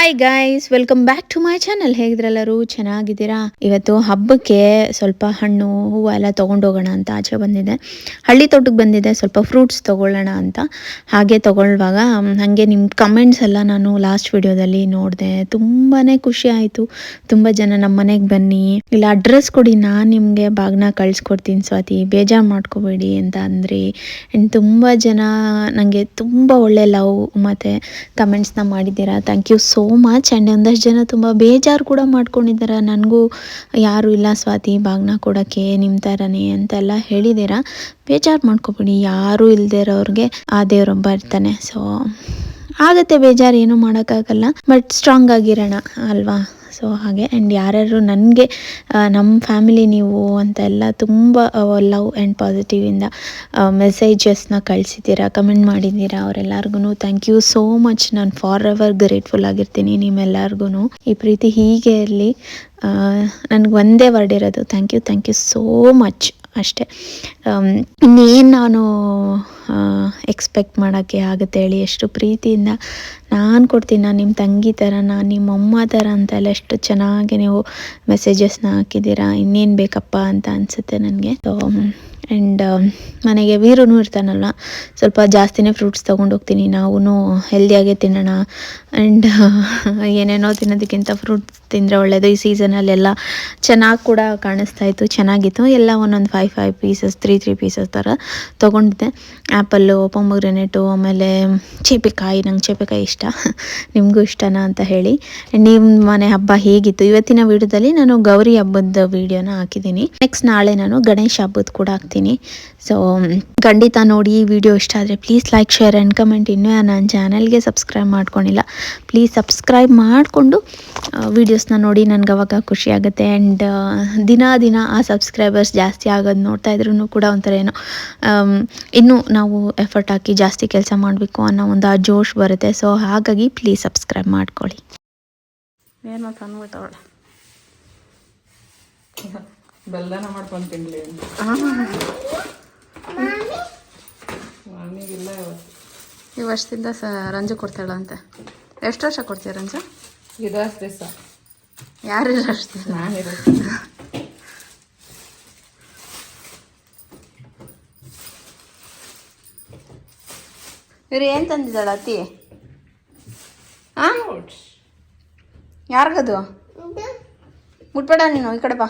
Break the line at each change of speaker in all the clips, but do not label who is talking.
Hi guys welcome back to my channel ಹೇಗಿದ್ರೆಲ್ಲರೂ ಚೆನ್ನಾಗಿದ್ದೀರಾ? ಇವತ್ತು ಹಬ್ಬಕ್ಕೆ ಸ್ವಲ್ಪ ಹಣ್ಣು, ಹೂವು ಎಲ್ಲ ತೊಗೊಂಡೋಗೋಣ ಅಂತ ಆಚೆ ಬಂದಿದೆ ಹಳ್ಳಿ ತೋಟಕ್ಕೆ ಬಂದಿದೆ ಸ್ವಲ್ಪ ಫ್ರೂಟ್ಸ್ ತೊಗೊಳ್ಳೋಣ ಅಂತ. ಹಾಗೆ ತೊಗೊಳ್ಳುವಾಗ ಹಾಗೆ ನಿಮ್ಮ ಕಮೆಂಟ್ಸ್ ಎಲ್ಲ ನಾನು ಲಾಸ್ಟ್ ವಿಡಿಯೋದಲ್ಲಿ ನೋಡಿದೆ. ತುಂಬಾ ಖುಷಿ ಆಯಿತು. ತುಂಬ ಜನ ನಮ್ಮ ಮನೆಗೆ ಬನ್ನಿ. ಇಲ್ಲ ಅಡ್ರೆಸ್ ಕೊಡಿ, ನಾನು ನಿಮಗೆ ಬಾಗ್ನ ಕಳಿಸ್ಕೊಡ್ತೀನಿ ಸ್ವಾತಿ. ಬೇಜಾರು ಮಾಡ್ಕೋಬೇಡಿ ಅಂತ ಅಂದ್ರಿ. ಆ್ಯಂಡ್ ತುಂಬ ಜನ ನನಗೆ ತುಂಬ ಒಳ್ಳೆ ಲವ್ ಮತ್ತು ಕಮೆಂಟ್ಸ್ನ ಮಾಡಿದ್ದೀರಾ. Thank you so much and ಒಂದಷ್ಟು ಜನ ತುಂಬ ಬೇಜಾರು ಕೂಡ ಮಾಡ್ಕೊಂಡಿದ್ದಾರೆ. ನನಗೂ ಯಾರೂ ಇಲ್ಲ ಸ್ವಾತಿ ಬಾಗ್ನ ಕೊಡೋಕ್ಕೆ ನಿಮ್ಮ ಥರನೇ ಅಂತೆಲ್ಲ ಹೇಳಿದ್ದೀರಾ. ಬೇಜಾರು ಮಾಡ್ಕೊಬೇಡಿ, ಯಾರೂ ಇಲ್ಲದೆ ಇರೋರಿಗೆ ಆ ದೇವರೊಬ್ಬ ಇರ್ತಾನೆ ಸೊ ಆಗತ್ತೆ ಬೇಜಾರು, ಏನೂ ಮಾಡೋಕ್ಕಾಗಲ್ಲ. ಬಟ್ ಸ್ಟ್ರಾಂಗ್ ಆಗಿರೋಣ, ಅಲ್ವಾ? ಸೊ ಹಾಗೆ ಆ್ಯಂಡ್ ಯಾರ್ಯಾರು ನನಗೆ ನಮ್ಮ ಫ್ಯಾಮಿಲಿ ನೀವು ಅಂತ ಎಲ್ಲ ತುಂಬ ಲವ್ ಆ್ಯಂಡ್ ಪಾಸಿಟಿವಿಂದ ಮೆಸೇಜಸ್ನ ಕಳಿಸಿದ್ದೀರಾ ಕಮೆಂಟ್ ಮಾಡಿದ್ದೀರಾ ಅವರೆಲ್ಲರಿಗೂ ಥ್ಯಾಂಕ್ ಯು ಸೋ ಮಚ್ ನಾನು ಫಾರ್ ಎವರ್ ಗ್ರೇಟ್ಫುಲ್ ಆಗಿರ್ತೀನಿ ನಿಮ್ಮೆಲ್ಲರಿಗೂ ಈ ಪ್ರೀತಿ ಹೀಗೆ ಇರಲಿ ನನಗೆ ಒಂದೇ ವರ್ಡ್ ಇರೋದು thank you thank you so much ಅಷ್ಟೇ. ಇನ್ನೇನು ನಾನು ಎಕ್ಸ್ಪೆಕ್ಟ್ ಮಾಡೋಕ್ಕೆ ಆಗುತ್ತೆ ಹೇಳಿ, ಎಷ್ಟು ಪ್ರೀತಿಯಿಂದ ನಾನು ಕೊಡ್ತೀನಿ, ನಾನು ನಿಮ್ಮ ತಂಗಿ ಥರ ನಾನು ನಿಮ್ಮ ಅಮ್ಮ ಥರ ಅಂತೆಲ್ಲ ಎಷ್ಟು ಚೆನ್ನಾಗಿ ನೀವು ಮೆಸೇಜಸ್ನ ಹಾಕಿದ್ದೀರಾ, ಇನ್ನೇನು ಬೇಕಪ್ಪ ಅಂತ ಅನಿಸುತ್ತೆ ನನಗೆ. ಸೊ ಆ್ಯಂಡ್ ಮನೆಗೆ ವೀರೂ ಇರ್ತಾನಲ್ಲ ಸ್ವಲ್ಪ ಜಾಸ್ತಿನೇ ಫ್ರೂಟ್ಸ್ ತೊಗೊಂಡು ಹೋಗ್ತೀನಿ ನಾವು ಹೆಲ್ದಿಯಾಗೇ ತಿನ್ನೋಣ ಆ್ಯಂಡ್ ಏನೇನೋ ತಿನ್ನೋದಕ್ಕಿಂತ ಫ್ರೂಟ್ಸ್ ತಿಂದರೆ ಒಳ್ಳೆಯದು ಈ ಸೀಸನಲ್ಲೆಲ್ಲ ಚೆನ್ನಾಗಿ ಕೂಡ ಕಾಣಿಸ್ತಾ ಇತ್ತು, ಚೆನ್ನಾಗಿತ್ತು. ಎಲ್ಲ ಒಂದೊಂದು five five pieces three three pieces ಥರ ತೊಗೊಂಡಿದ್ದೆ. ಆ್ಯಪಲ್ಲು ಪೊಮಗ್ರೆನೇಟು, ಆಮೇಲೆ ಚೇಪೆಕಾಯಿ, ನಂಗೆ ಚೇಪೆಕಾಯಿ ಇಷ್ಟ. ನಿಮಗೂ ಇಷ್ಟನಾ ಅಂತ ಹೇಳಿ. ನಿಮ್ಮ ಮನೆ ಹಬ್ಬ ಹೇಗಿತ್ತು. ಇವತ್ತಿನ ವಿಡಿಯೋದಲ್ಲಿ ನಾನು ಗೌರಿ ಹಬ್ಬದ ವೀಡಿಯೋನ ಹಾಕಿದ್ದೀನಿ. ನೆಕ್ಸ್ಟ್ ನಾಳೆ ನಾನು ಗಣೇಶ ಹಬ್ಬದ ಕೂಡ ಹಾಕ್ತೀನಿ. ಸೊ ಖಂಡಿತ ನೋಡಿ ಈ ವಿಡಿಯೋ ಇಷ್ಟ ಆದರೆ please like share and comment ಇನ್ನೂ ನನ್ನ ಚಾನಲ್ಗೆ ಸಬ್ಸ್ಕ್ರೈಬ್ ಮಾಡ್ಕೊಂಡಿಲ್ಲ ಪ್ಲೀಸ್ ಸಬ್ಸ್ಕ್ರೈಬ್ ಮಾಡಿಕೊಂಡು ವೀಡಿಯೋಸ್ನ ನೋಡಿ ನನಗೆ ಅವಾಗ ಖುಷಿ ಆಗುತ್ತೆ. ಆ್ಯಂಡ್ ದಿನ ದಿನ ಆ ಸಬ್ಸ್ಕ್ರೈಬರ್ಸ್ ಜಾಸ್ತಿ ಆಗೋದು ನೋಡ್ತಾ ಇದ್ರೂ ಕೂಡ ಒಂಥರ ಏನೋ ಇನ್ನೂ ನಾವು ಎಫರ್ಟ್ ಹಾಕಿ ಜಾಸ್ತಿ ಕೆಲಸ ಮಾಡಬೇಕು ಅನ್ನೋ ಒಂದು ಆ ಜೋಶ್ ಬರುತ್ತೆ. ಸೊ ಹಾಗಾಗಿ ಪ್ಲೀಸ್ ಸಬ್ಸ್ಕ್ರೈಬ್ ಮಾಡ್ಕೊಳ್ಳಿ.
ಏನು ಬೆಲ್ಲನ ಮಾಡ್ಕೊಂಡು ತಿನ್ಲಿ.
ಈ ವರ್ಷದಿಂದ ಸ ರಂಜು ಕೊಡ್ತಾಳಂತೆ. ಎಷ್ಟು ವರ್ಷ ಕೊಡ್ತೀಯ ರಂಜು?
ಇದಷ್ಟು ದಿವಸ
ಯಾರು ಅಷ್ಟು
ನಾನಿರೋ
ಇವ್ರು ಏನು ತಂದಿದ್ದಾಳ ಅತಿ ಹಾಂ ಯಾರಿಗದು? ಮುಟ್ಬೇಡ ನೀನು ಈ ಕಡೆ ಬಾ.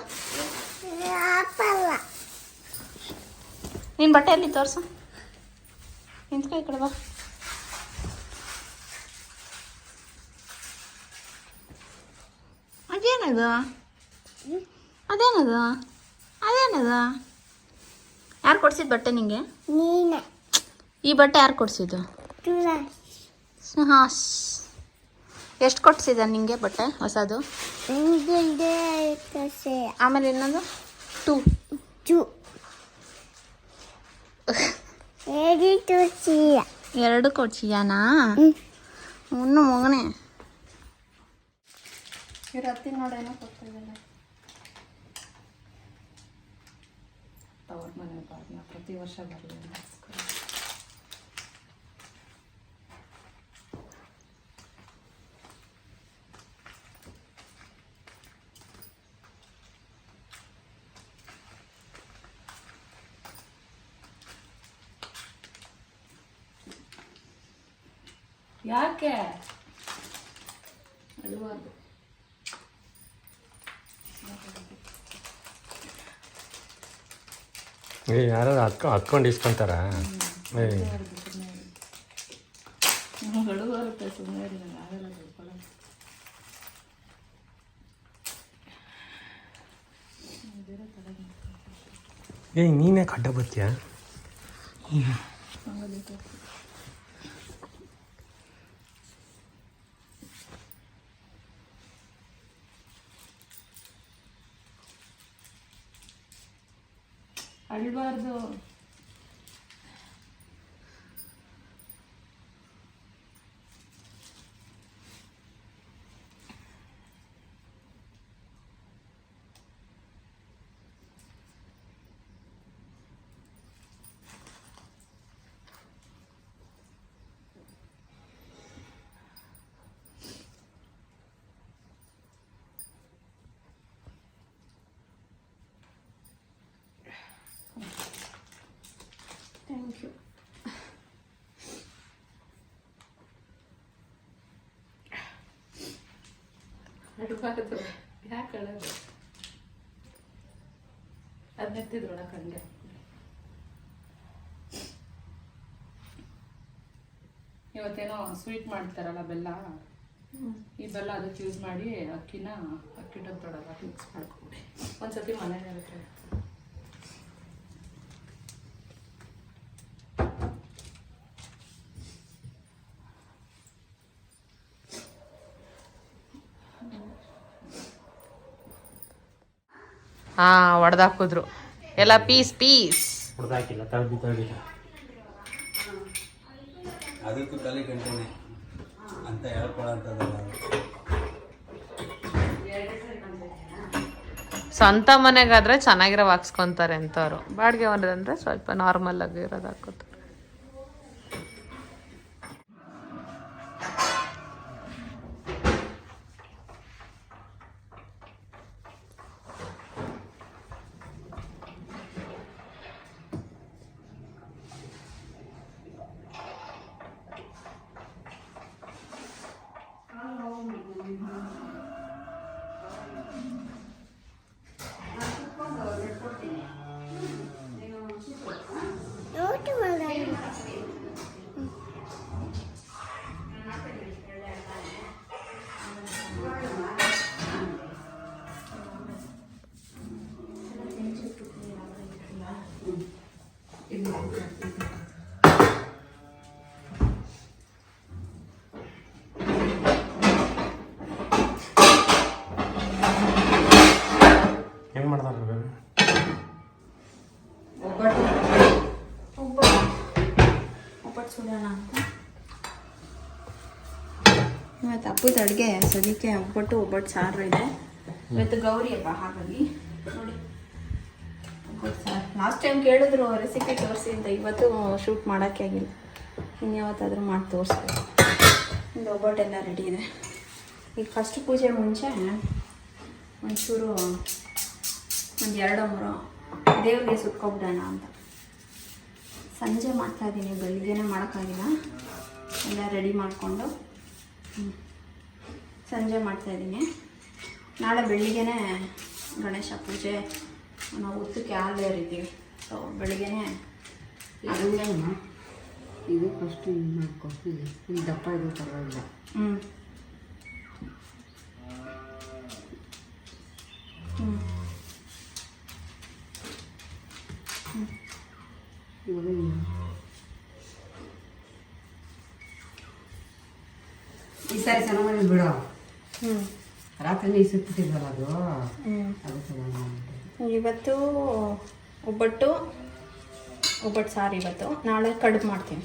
ನಿನ್ನ ಬಟ್ಟೆ ಅಲ್ಲಿ ತೋರಿಸು. ನಿಂತ್ಕೊ ಈ ಕಡೆ ಬಾ. ಅದೇನದು? ಅದೇನದು? ಅದೇನದು? ಯಾರು ಕೊಡ್ಸಿದ್ದು ಬಟ್ಟೆ ನಿಂಗೆ?
ನೀನೆ.
ಈ ಬಟ್ಟೆ ಯಾರು ಕೊಡ್ಸಿದ್ದು? ಹಾಂ ಎಷ್ಟು ಕೊಡ್ಸಿದ ನಿಂಗೆ ಬಟ್ಟೆ ಹೊಸದು? ಆಮೇಲೆ ಇನ್ನೊಂದು? ಟೂ.
ಟೂ.
ಎರಡು ಕೊಡ್ಸಿಯಾನಾ?
ಮುನ್ನ
ಇನ್ನು ಮಗನೇ.
ಇವ್ರ ಹತ್ತಿ ನೋಡೇನೋ ಕೊಡ್ತಾ ಇದ್ದಾಳೆ ತವ್ರ ಮನೆ ಬಾಗ್ನ ಪ್ರತಿ ವರ್ಷ ಬರಲಿ ಯಾಕೆ? ಅಳುವಾರ್ದು
ಏ ಯಾರು ಅಕ್ಕ ಹಾಕ್ಕೊಂಡು ಇಸ್ಕೊಂತಾರ? ಏ
ಏಯ್. ಬರುತ್ತೆ ಸುಮ್ಮನೆ ಇರಲಿಲ್ಲ ಆಗಲ್ಲ ತಿಳ್ಕೊಳ್ಳೋದು.
ಏ ನೀನೇ ಕಡ್ಡ ಬರ್ತೀಯ
ಅಳ್ಬಾರ್ದು
ಅಡ್ಬಾರ್ದು ಯಾಕೆ ಅಳೋದು ಅದು ನೆತ್ತಿದ್ರೊಳ ಕಂಡೆ ಇವತ್ತೇನೋ ಸ್ವೀಟ್ ಮಾಡ್ತಾರಲ್ಲ ಬೆಲ್ಲ. ಈ ಬೆಲ್ಲ ಅದಕ್ಕೆ ಯೂಸ್ ಮಾಡಿ ಅಕ್ಕಿನ ಅಕ್ಕಿ ಟೊಡಲ್ಲ ಮಿಕ್ಸ್ ಮಾಡ್ಕೊಬಿಡಿ. ಒಂದ್ಸತಿ ಮನೇಲಿ ಹಾ ಹೊಡೆದಾಕಿದ್ರು ಎಲ್ಲ ಪೀಸ್ ಪೀಸ್.
ಹೊಡೆದಾಕಿಲ್ಲ ತಳ್ಬಿ ತಳ್ಬಿಲ್ಲ
ಅದಕ್ಕೂ ತಲೆ ಗಂಟೆನೆ ಅಂತ ಹೇಳ್ಕೊಳಂತದಲ್ಲ
ಸ್ವಂತ ಮನೆಗಾದ್ರೆ ಚೆನ್ನಾಗಿರೋ ಹಾಕ್ಸ್ಕೊಂತಾರೆ ಅಂತವ್ರು. ಬಾಡಿಗೆ ಮನೆದಂದ್ರೆ ಸ್ವಲ್ಪ ನಾರ್ಮಲ್ ಆಗಿ ಇರೋದು
ಇವತ್ತು ಹಬ್ಬದ ಅಡುಗೆ ಸದ್ಯಕ್ಕೆ ಒಬ್ಬಟ್ಟು ಒಬ್ಬಟ್ಟು ಸಾರು ಇದೆ. ಇವತ್ತು ಗೌರಿ ಹಬ್ಬ, ಹಾಗಾಗಿ ನೋಡಿ. ಲಾಸ್ಟ್ ಟೈಮ್ ಕೇಳಿದ್ರು ರೆಸಿಪಿ ತೋರಿಸಿ ಅಂತ, ಇವತ್ತು ಶೂಟ್ ಮಾಡೋಕ್ಕೆ ಆಗಿಲ್ಲ. ಇನ್ಯಾವತ್ತಾದರೂ ಮಾಡಿ ತೋರಿಸ್ಬೇಕು. ಒಂದು ಒಬ್ಬಟ್ಟೆಲ್ಲ ರೆಡಿ ಇದೆ. ಈಗ ಫಸ್ಟ್ ಪೂಜೆ ಮುಂಚೆ ಒಂಚೂರು ಒಂದು ಎರಡು ಮೂರು ದೇವ್ರಿಗೆ ಸುತ್ಕೊಬಿಡೋಣ ಅಂತ. ಸಂಜೆ ಮಾಡ್ತಾ ಇದ್ದೀನಿ ಬೆಳಿಗ್ಗೆನೇ ಮಾಡೋಕ್ಕಾಗಿಲ್ಲ. ಎಲ್ಲ ರೆಡಿ ಮಾಡಿಕೊಂಡು ಸಂಜೆ ಮಾಡ್ತಾ ಇದ್ದೀನಿ. ನಾಳೆ ಬೆಳಿಗ್ಗೆನೇ ಗಣೇಶ ಪೂಜೆ ನಾವು ಉತ್ತಕ್ಕೆ ಹಾಲು ಏರಿದ್ದೀವಿ ಸೊ ಬೆಳಿಗ್ಗೆನೇ
ಹಂಗಮ್ಮ ಇದು ಫಸ್ಟ್ ಇದು ಮಾಡ್ಕೊ ಇದು ಇದು ದಪ್ಪ ಇದು ಪರವಾಗಿಲ್ಲ
ಹ್ಞೂ ಹ್ಞೂ.
ಈ ಸಾರಿ ಚೆನ್ನಾಗಿ ಬಿಡೋ. ರಾತ್ರಿ ನೀರು ಅದು?
ಹ್ಞೂ
ಅದು ಚೆನ್ನಾಗಿ
ಇವತ್ತು ಒಬ್ಬಟ್ಟು ಒಬ್ಬಟ್ಟು ಸಾರು ಇವತ್ತು. ನಾಳೆ ಕಡುಬು ಮಾಡ್ತೀನಿ.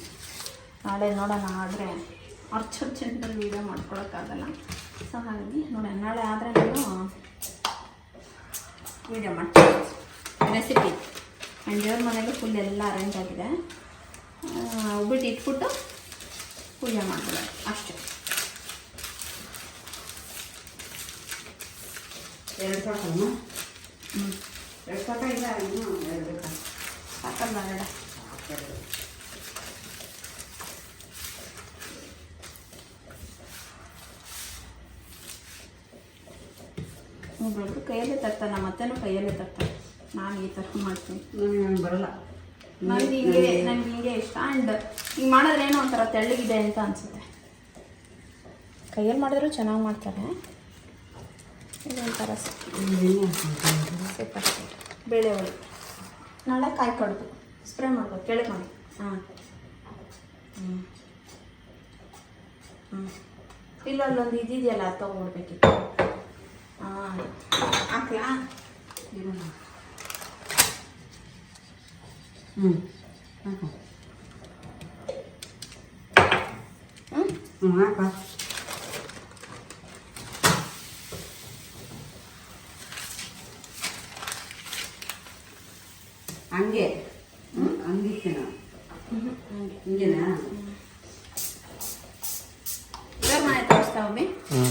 ನಾಳೆ ನೋಡೋಣ ಆದರೆ ಅರ್ಚ್ ಅರ್ಜೆಂಟಲ್ಲಿ ವೀಡಿಯೋ ಮಾಡ್ಕೊಳಕ್ಕಾಗಲ್ಲ. ಸೊ ಹಾಗಾಗಿ ನೋಡೋಣ. ನಾಳೆ ಆದರೆ ನಾನು ವೀಡಿಯೋ ಮಾಡ್ತೀನಿ. ರೆಸಿಪಿ ನನ್ನ ದೇವ್ರ ಮನೇಲಿ ಫುಲ್ ಎಲ್ಲ ಅರೇಂಜ್ ಆಗಿದೆ. ಒಬ್ಬಟ್ಟು ಇಟ್ಬಿಟ್ಟು ಪೂಜೆ ಮಾಡ್ಬೋದು ಅಷ್ಟೇ.
ಎರಡು ಸಾಕಮ್ಮ?
ಹ್ಞೂ
ಎರಡು ಸಾಕ ಇಲ್ಲ ಇನ್ನೂ ಎರಡು ಬೇಕಾ?
ಸಾಕಲ್ಲ ಎರಡು ಒಬ್ಬೊಬ್ರು ಕೈಯಲ್ಲೇ ತರ್ತಾರೆ ನಮ್ಮ ಅತ್ತೆನೂ ಕೈಯಲ್ಲೇ ತರ್ತಾರೆ ನಾನು ಈ ಥರ ಮಾಡ್ತೀನಿ.
ನನಗೆ ಬರಲ್ಲ.
ನನಗೆ ಹಿಂಗೆ ನನಗೆ ಹಿಂಗೆ ಇಷ್ಟ. ಆ್ಯಂಡ್ ಹಿಂಗೆ ಮಾಡಿದ್ರೆ ಏನೋ ಒಂಥರ ತೆಳ್ಳಗಿದೆ ಅಂತ ಅನಿಸುತ್ತೆ. ಕೈಯಲ್ಲಿ ಮಾಡಿದ್ರು ಚೆನ್ನಾಗಿ ಮಾಡ್ತಾರೆ. ಇದೊಂಥರ ಸೂಪರ್ ಬೇಳೆ ಹೋಳಿ ನಾಳೆ ಕಾಯಿ ಕಡ್ದು ಸ್ಪ್ರೇ ಮಾಡ್ಬೇಕು. ಕೆಳಗೆ ಮಾಡಿ. ಹಾಂ. ಹ್ಞೂ ಹ್ಞೂ ಇಲ್ಲ ಅಲ್ಲೊಂದು ಇದಿದೆಯಲ್ಲ ಅದು ತೊಗೊಬಿಡ್ಬೇಕಿತ್ತು ಹಾಂ. ಹಾಕ್ಲಾ?
ಹ್ಞೂ
ಹ್ಞೂ
ಹ್ಞೂ ಹಾಕ ಹಂಗೆ ಹ್ಞೂ ಹಂಗಿಕ್ಕೆ ನಾವು ಹಿಂಗೇನಾ
ಇವ್ರ ಮನೆ ತೋರಿಸ್ತಾ ಒಮ್ಮೆ
ಹ್ಞೂ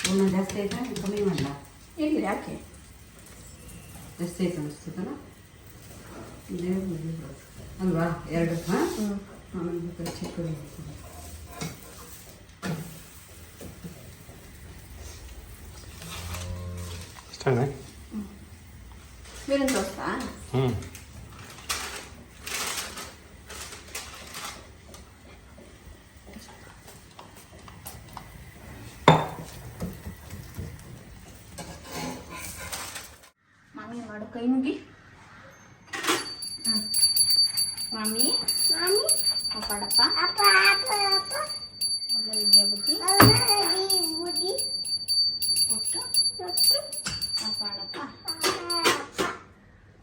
ಪುನಃ ಜಾಸ್ತಿ ಆಯ್ತಾ ಕಮ್ಮಿ ಮಾಡಲ
ಇಲ್ಲ ಯಾಕೆ
ಜಾಸ್ತಿ ಆಯ್ತು ಅನಿಸ್ತದಲ್ಲ ಇದೇ ಮುಗಿದು. ಅಲ್ವಾ ಎರಡು ಹಾಂ ಆಮೇಲೆ ಬೇಕಾದ್ರೆ ಚಿಕ್ಕದು ಮಾಡ್ತೀನಿ.
ಇಷ್ಟನೇ
ಬೇರೆ ದೋಸ್ತಾ
ಹ್ಞೂ
ಮಾಮಿ ಮಾಡು ಕೈ ಮುಗಿ. ಹ್ಮ್. ಮಾಮಿ?
Mami,
ಕಾಪಾಡಪ್ಪ
apa apa apa?
ಒಳ್ಳೆ ವಿದ್ಯಾ ಬುದ್ಧಿ. ಕೊಟ್ಟು
Satu,
ಕಾಪಾಡಪ್ಪ
apa?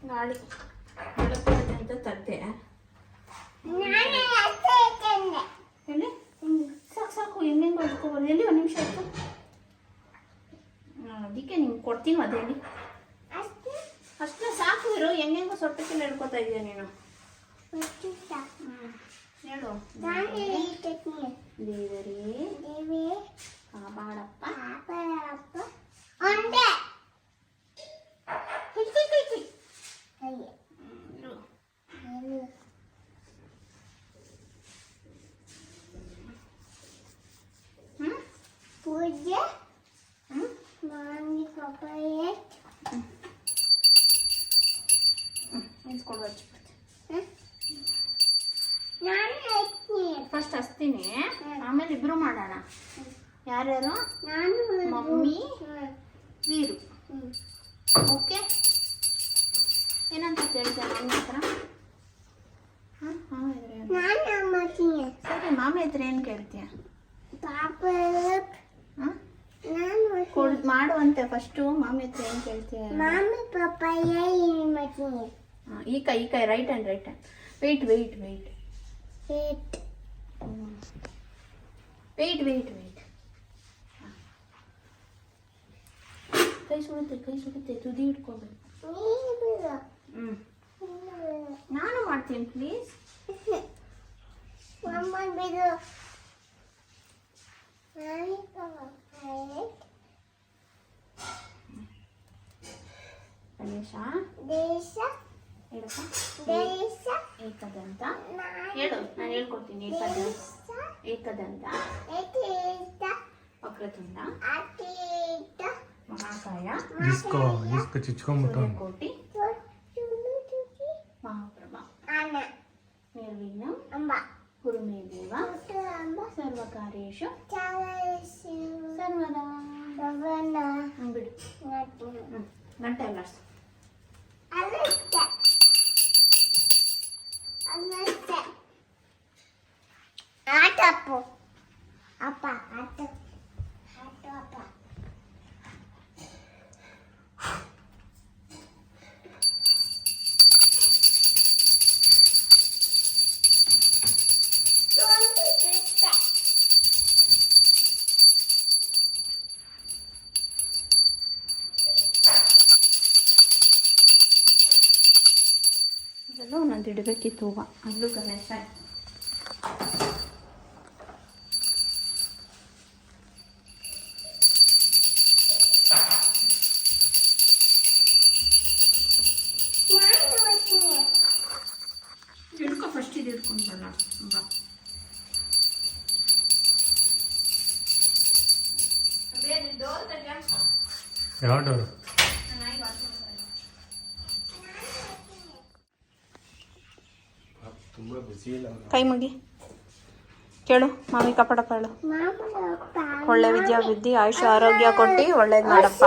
ಗಾಳಿ ಅಂತ
kende.
ಎಲ್ಲಿ? ಸಾಕು ಸಾಕು ಹೆಂಗೆಂಗೆ ಹೊಡ್ಕೊಬೋದು ಎಲ್ಲಿ ಒಂದು ನಿಮಿಷ ಆಯ್ತು? ಅದಕ್ಕೆ ನಿಮ್ಗೆ ಕೊಡ್ತೀನಿ
ಅದೇ
ಅಷ್ಟೇ ಸಾಕು ಇರು ಹೆಂಗೆಂಗೋ ಸೊಟ್ಟಕ್ಕೆಲ್ಲ ಹೇಳ್ಕೊತಾ ಇದೀಯ ನೀನು
satu tak.
ಹ್ಞೂ ಹೇಳು
Nana ikutnya.
ದೇವರೇ
Dewi,
ಕಾಪಾಡಪ್ಪ
apa apa? Onde.
ಕುಯ್ ಕುಯ್ ನಿಲ್ಸ್ಕೊಂಡು ಹಚ್ಬಿಡ್ತೀನಿ. ಫಸ್ಟ್ ಹಚ್ತೀನಿ ಆಮೇಲೆ ಇಬ್ರು ಮಾಡೋಣ ಯಾರ್ಯಾರು
ನಾನು
ಮಮ್ಮಿ
ನೀರು
ವೀರು. ಓಕೆ ಏನಂತ ಕೇಳಿದೆ ಮಮ್ಮಿ ಹತ್ರ. ಸರಿ ಮಾಮಿ ಹತ್ರ ಏನು ಕೇಳ್ತೀಯ ಕೊಡ್ ಮಾಡುವಂತೆ ಫಸ್ಟು ಮಾಮಿ ಹತ್ರ ಏನು ಕೇಳ್ತೀಯ
ಮಾಮಿ ಪಾಪ ya
ಮಾಡ್ತೀನಿ ಈ ಕೈ ಈ ಕೈ right hand right hand wait wait wait
It.
Wait wait wait ಕೈ ಸುಡುತ್ತೆ ಕೈ ಸುಡುತ್ತೆ ತುದಿ ಇಟ್ಕೋಬೇಕು
Ini belum.
ಹ್ಞೂ
Ini
ನಾನು ಮಾಡ್ತೀನಿ please
belum. Mama belum. Mami papa ya.
Ganesha
Desa,
ಹೇಳಪ್ಪ
desa,
ಏಕದಂತ
nana
ಹೇಳು ನಾನು ಹೇಳ್ಕೊಡ್ತೀನಿ Ekadanta
desa,
Ekadanta
etita,
Vakratunda
atita,
ಮಹಾಕಾಯ
ಇಸ್ಕೋ ಇಸ್ಕೋ ಚಿಚ್ಕೊಂಬಿಟ್ಟು
ಸೂರ್ಯಕೋಟಿ
tulu tuki,
ಮಹಾಪ್ರಭ
anak,
ನಿರ್ವಿಘ್ನಂ
amba,
ಕುರುಮೇ ದೇವ
putu amba,
ಸರ್ವಕಾರ್ಯೇಶು
cara isi,
ಸರ್ವದಾ
bavana,
ಹ್ಮ್, ಬಿಡು
ngatu.
ಹ್ಞೂ ಗಂಟೆ ಎಲ್ಲ ಅದೆಲ್ಲ ಒಂದೊಂದು ಇಡಬೇಕಿತ್ತು ಹೂವು ಅಲ್ಲೂ ಗಣೇಶ
Mana macamnya?
ಹಿಡ್ಕೊ ಫಸ್ಟ್ ಇದು ಹಿಡ್ಕೊಂಡು ಬರೋಣ ಬಾ
ಯಾವ ಡೋರು ತುಂಬ ಬಿಸಿ ಇಲ್ಲ
ಕೈ ಮುಗಿ ಕೇಳು ಮಾಮಿ ಕಪಡಪ್ಪ ಹೇಳು? ಒಳ್ಳೆ ವಿದ್ಯಾ ಬುದ್ಧಿ ಆಯುಷ ಆರೋಗ್ಯ ಕೊಟ್ಟು ಒಳ್ಳೇದು ಮಾಡಪ್ಪ.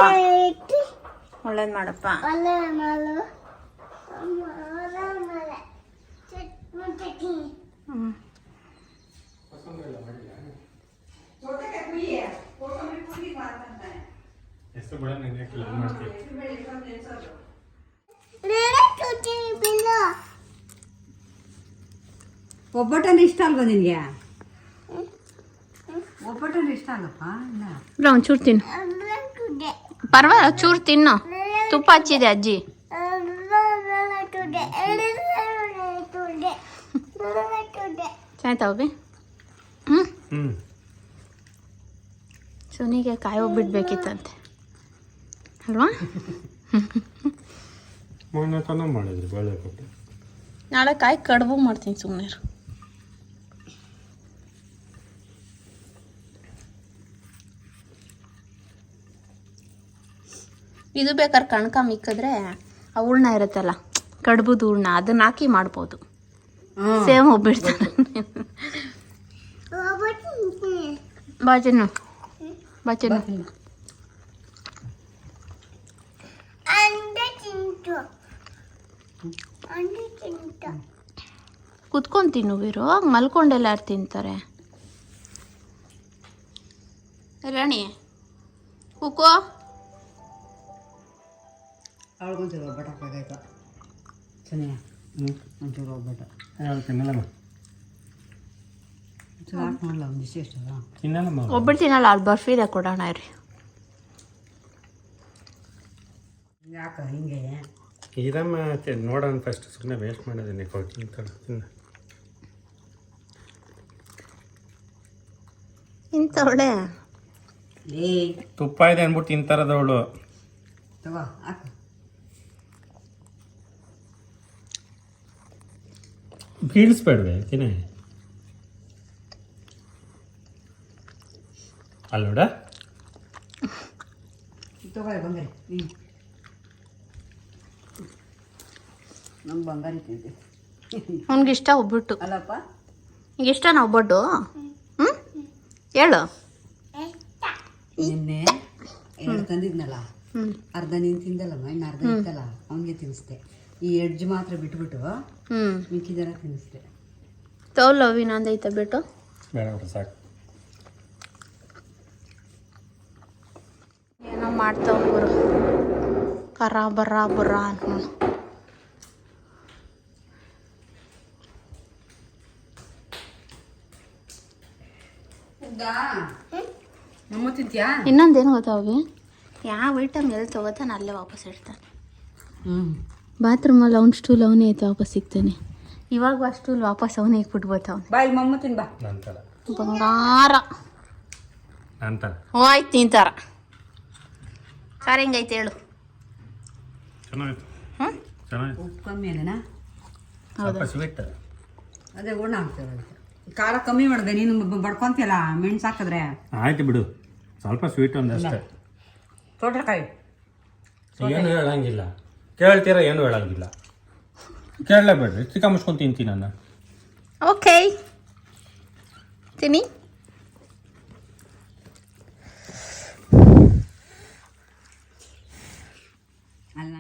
ಒಳ್ಳೇದು ಮಾಡಪ್ಪ
ಎಷ್ಟು ಬೇಡ ನಿನ್ನೆ ಕ್ಲೀನ್ ಮಾಡ್ತೀವಿ
Lele tuti bilo.
ಒಬ್ಬಟ್ಟಂದ್ರೆ ಇಷ್ಟ ಅಲ್ವಾ ನಿನಗೆ? ಒಬ್ಬಟ್ಟಂದ್ರೆ ಇಷ್ಟ ಅಲ್ಲಪ್ಪ ಇಲ್ಲ?
ಒಂಚೂರು ತಿನ್ನು. ಪರವಾಗಿಲ್ಲ ಚೂರು ತಿನ್ನು. ತುಪ್ಪ ಹಚ್ಚಿದೆ ಅಜ್ಜಿ.
Lele
ಬಿ ಹ್ಞೂ ಸುನಿಗೆ ಕಾಯಿ ಹೋಗ್ಬಿಡ್ಬೇಕಿತ್ತಂತೆ ಅಲ್ವಾ?
ಮೊನ್ನೆ ತನ ಮಾಡಿದ್ರಿ ಬಾಳೆ ಕೊಟ್ಟು
ನಾಳೆ ಕಾಯಿ ಕಡುಬು ಮಾಡ್ತೀನಿ ಸುಮ್ಮನೆ ಇದು ಬೇಕಾದ್ರೆ ಕಣ್ಕ ಮಿಕ್ಕಿದ್ರೆ ಆ ಹೂರ್ಣ ಇರುತ್ತಲ್ಲ ಕಡುಬುದು ಹೂರ್ಣ ಅದನ್ನ ಹಾಕಿ ಮಾಡ್ಬೋದು. ಸೇಮ್ ಹೋಗ್ಬಿಡ್ತಾರೆ ಬಾಜನು ಬಾಜನು.
ಅಂಡೆ ತಿಂತು ಅಂಡೆ ತಿಂತು
ಕುತ್ಕೊಂಡು ತಿನ್ನು ವೀರು ಆಗ ಮಲ್ಕೊಂಡೆಲ್ಲ ಯಾರು ತಿಂತಾರೆ? ರಾಣಿ ಕುಕೋ.
ಅವಳಿಗೊಂಚೂರು ಒಬ್ಬಟ್ಟು
ಹ್ಞೂ
ಒಂಚೂರು ಒಬ್ಬಟ್ಟು
ತಿನ್ನಲ್ಲಮ್ಮ
ಹಾಕಿ
ಒಬ್ಬರು ತಿನ್ನಲ್ಲ ಅಲ್ಲಿ ಬರ್ಫಿದೆ ಕೊಡೋಣ ರೀ
ಯಾಕ ಹಿಂಗೆ?
ಇದಮ್ಮ ತಿ- ನೋಡೋಣ ಫಸ್ಟ್ ಸುಮ್ಮನೆ ವೇಸ್ಟ್ ಮಾಡಿದ್ದೀನಿ ಕೊಡ್ತೀನಿ ತಿನ್ನು
ಇಂಥವಳೆ
ಏ
ತುಪ್ಪ ಇದೆ ಅಂದ್ಬಿಟ್ಟು ತಿಂತಾರದವಳು.
ತಗೋ ಹಾಕು.
ಬೀಳಿಸ್ಬೇಡ್ವೆ ತಿನ್ನ ಅಲ್ಲೋಡ
ತಗೋ ಬಂಗಾರಿ ಹ್ಞೂ ನಮ್ಮ ಬಂಗಾರಿ ತಿಂತೆ.
ಅವ್ನಿಗಿಷ್ಟ ಒಬ್ಬಟ್ಟು
ಅಲ್ಲಪ್ಪ?
ಇಷ್ಟ ಇಷ್ಟನಾ ಒಬ್ಬಟ್ಟು ಹ್ಞೂ ಹೇಳು.
ನಿನ್ನೆ ಎರಡು ತಂದಿದ್ನಲ್ಲ ಅರ್ಧ ನೀನು ತಿಂದಲ್ಲಮ್ಮ ಇನ್ನು ಅರ್ಧ ಇತ್ತಲ್ಲ ಅವನಿಗೆ ತಿನ್ನಿಸ್ದೆ. ಈ ಎಡ್ಜ್ ಮಾತ್ರ ಬಿಟ್ಬಿಟ್ಟು
ಹ್ಞೂ
ಮಿಕ್ಕಿದೆಲ್ಲ ತಿನ್ನಿಸ್ದೆ.
ತೌಲ್ ಇನ್ನೊಂದು ಐತೆ ಬಿಟ್ಟು?
ಬೇಡ ಸಾಕು.
ಏನೋ ಮಾಡ್ತಾವ ಗುರು. ಕರ ಬರ ಬರ
ಅಂತ.
ಇನ್ನೊಂದೇನು ಗೊತ್ತಾವಿ ಯಾವ ಐಟಮ್ ಎಲ್ಲಿ ತಗೋತಾನೆ ಅಲ್ಲೇ ವಾಪಸ್ ಇಡ್ತಾನೆ.
ಹ್ಞೂ
ಬಾತ್ರೂಮಲ್ಲಿ ಅವ್ನ ಸ್ಟೂಲ್ ಅವನೇ ಐತೆ ವಾಪಸ್ ಸಿಗ್ತಾನೆ. ಇವಾಗ ಆ ಸ್ಟೂಲ್ ವಾಪಸ್ ಅವನೇ ಇಟ್ಬಿಟ್ಬೋತವನೆ
ಬಾಯ್ ಮಮ್ಮ ತಿನ್ ಬಾ
ನಂತರ?
ಬಂಗಾರ. ಆಯ್ತು ತಿಂತಾರ. ಸಾರು ಹೆಂಗೈತೆ ಹೇಳು.
ಅದೇ ಗುಣ ಖಾರ ಕಮ್ಮಿ ಮಾಡಿದೆ ನೀನು ಬ- ಬಡ್ಕೊಂತೀಯಲ್ಲ ಮೆಣಸು ಹಾಕಿದ್ರೆ?
ಆಯ್ತು ಬಿಡು. ಸ್ವಲ್ಪ ಸ್ವೀಟ್ ಒಂದಷ್ಟೇ
ತೋಟಕಾಯಿ.
ಏನು ಹೇಳಂಗಿಲ್ಲ. ಕೇಳ್ತೀರ ಏನು ಹೇಳಂಗಿಲ್ಲ. ಕೇಳಲೇಬೇಡ್ರಿ ಚಿಕ್ಕ ಮುಚ್ಕೊಂಡು ತಿಂತೀನಿ ನಾನು.
ಓಕೆ. ತಿನ್ನಿ.
ಅಲ್ಲ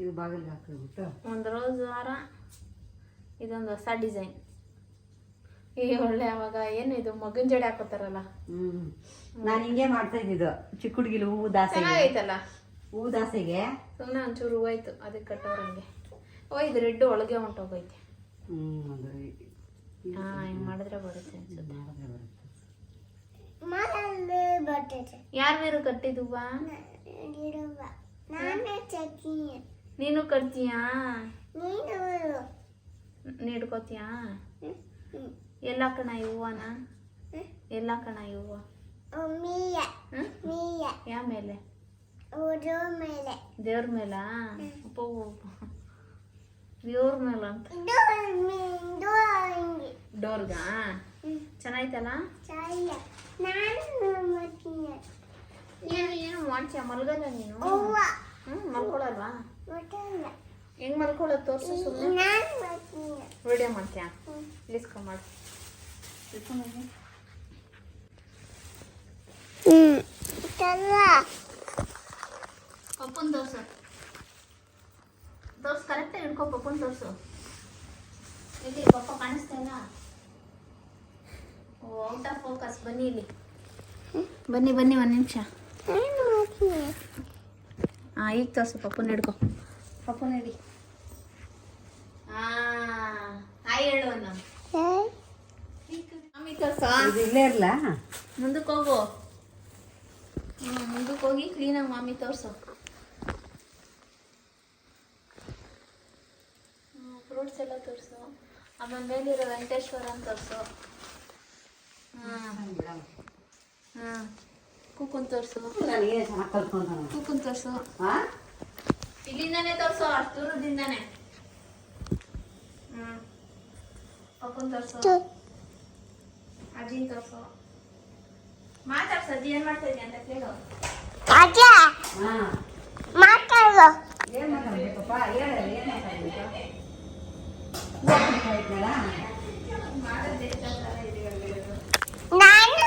ಇದು ಬಾಗಿಲಿಗೆ ಹಾಕಿಬಿಟ್ಟು.
ಒಂದು ರೋಸ್ ಹಾರ ಇದೊಂದು ಹೊಸ ಡಿಸೈನ್. ಈ ಒಳ್ಳೆ ಅವಾಗ. ಏನು ಇದು ಮಗನ ಜಡೆ ಹಾಕೋತಾರಲ್ಲ.
ಹ್ಞೂ ನಾನು ಹಿಂಗೆ ಮಾಡ್ತಾ ಇದ್ದಿದ್ದು ಚಿಕ್ಕ ಹುಡುಗಿಲು ಹೂವು ದಾಸೆ
ಚೆನ್ನಾಗೈತಲ್ಲ?
ಹೂವು ದಾಸೆಗೆ.
ಸುಮ್ಮನೆ ಒಂಚೂರು ಹೂವಾಯ್ತು ಅದಕ್ಕೆ ಕಟ್ಟೋರಂಗೆ ಓ ಇದು ರೆಡ್ ಒಳಗೆ ಹೊಂಟೋಗೈತೆ.
ಹ್ಞೂ ಅದು
ಹಾಂ ಹಿಂಗೆ ಮಾಡಿದ್ರೆ ಬರುತ್ತೆ ಅನ್ಸುತ್ತೆ.
ಮಾಡಿದ್ರೆ ಬರುತ್ತೆ.
ಯಾರ ಮೇರು ಕಟ್ಟಿದುವ
ನೀನು
ಕಟ್ತೀಯಾ?
ನೀನು
ನೀಡ್ಕೋತೀಯಾ? ಎಲ್ಲ ಕಣ ಹೂವನ ಎಲ್ಲ ಕಣ ಹೂವ ಮೇಲೆ? ದೇವ್ರ ಮೇಲ. ಅಪ್ಪ ದೇವ್ರ ಮೇಲ? ಅಂತ ಡೋರ್ಗ? ಚೆನ್ನಾಯ್ತಲ್ಲ? ಏನು ಏನು ಮಾಡ್ತೀಯ? ಮಲ್ಗಲ್ಲ ನೀನು? ಹ್ಞೂ ಮಲ್ಕೊಳಲ್ವಾ? ಹೆಂಗ್ ಮಲ್ಕೊಳ್ಳೋದು ತೋರ್ಸು ಸುಮ್ಮನೆ ವಿಡಿಯೋ ಮಾಡ್ತೀಯಾ? ಇಸ್ಕೊ ಮಾಡಿ.
ಹ್ಞೂ ಚಲ್ಲ
ಪಪ್ಪನ್ ತೋರ್ಸು ತೋರ್ಸು ಕರೆಕ್ಟಾಗಿ ಹಿಡ್ಕೊ ಪಪ್ಪನ್ ತೋರ್ಸು ಇಲ್ಲಿ ಪಪ್ಪ ಕಾಣಿಸ್ತಾ ಇಲ್ಲ ಓ ಔಟ್ ಆಫ್ ಫೋಕಸ್ ಬನ್ನಿ ಇಲ್ಲಿ ಬನ್ನಿ ಬನ್ನಿ ಒಂದು ನಿಮಿಷ
ನಾನು ಮಾಡ್ತೀನಿ
ಹಾಂ ಈಗ ತೋರ್ಸು ಪಪ್ಪನ ಹಿಡ್ಕೊ ಪಪ್ಪನ ಹಿಡಿ ಹಾಂ ಹಾಯ್ ಹೇಳು ಒಂದು
ಏಯ್
ತೋರ್ಸ
ಇದು ಇಲ್ಲೇ ಇರಲ್ಲ
ಮುಂದಕ್ಕೆ ಹೋಗು. ಹ್ಞೂ ಮುಂದಕ್ಕೆ ಹೋಗಿ ಕ್ಲೀನಾಗಿ ಮಾಮಿ ತೋರಿಸು.
ಫ್ರೂಟ್ಸ್ ಎಲ್ಲ ತೋರಿಸು. ಆಮೇಲೆ ಮೇಲಿರೋ ವೆಂಕಟೇಶ್ವರ ಅಂತ ತೋರಿಸು ಹಾಂ ಹಾಂ ಕೂಕುನ್ ತೋರಿಸು. ಕೂಕುನ್ ತೋರಿಸು.
ಹಾಂ
ಇಲ್ಲಿಂದಾನೆ ತೋರಿಸು ಅಷ್ಟು ದೂರದಿಂದಾನೆ ಹ್ಞೂ ಪಕ್ಕನ್ ತೋರಿಸು. ಅಜ್ಜಿನ ತೋರಿಸು ಮಾತಾಡ್ಸು ಅಜ್ಜಿ ಏನು ಮಾಡ್ತಾ ಇದೀಯ ಅಂತ ಕೇಳು.
ಅಜ್ಜ
ಹಾಂ.
ಮಾತಾಡು
ಏನು ಮಾತಾಡ್ಬೇಕಪ್ಪ? ಹೇಳ ಏನು ಮಾತಾಡ್ಬೇಕು?
ನಾನು? ನಾನು?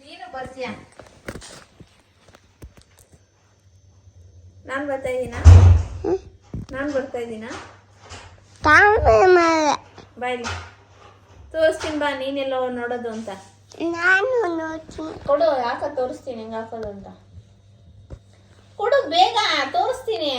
ನೀನು ಬರ್ತೀಯ? ನಾನು ಬರ್ತಾ ಇದ್ದೀನಾ ನಾನು ಬರ್ತಾ ಇದ್ದೀನಾ
ತಾಳ್ಮೆ ಮೇಲೆ
ಬಾಯ್ಲಿ. ತೋರಿಸ್ತೀನಿ ಬಾ ನೀನೆಲ್ಲೋ ನೋಡೋದು ಅಂತ.
ನಾನು ನೋಡ್ತೀನಿ.
ಕೊಡು ಯಾಕ ತೋರಿಸ್ತೀನಿ ಹೆಂಗೆ ಹಾಕೋದು ಅಂತ. ಕೊಡು ಬೇಗ ತೋರಿಸ್ತೀನಿ.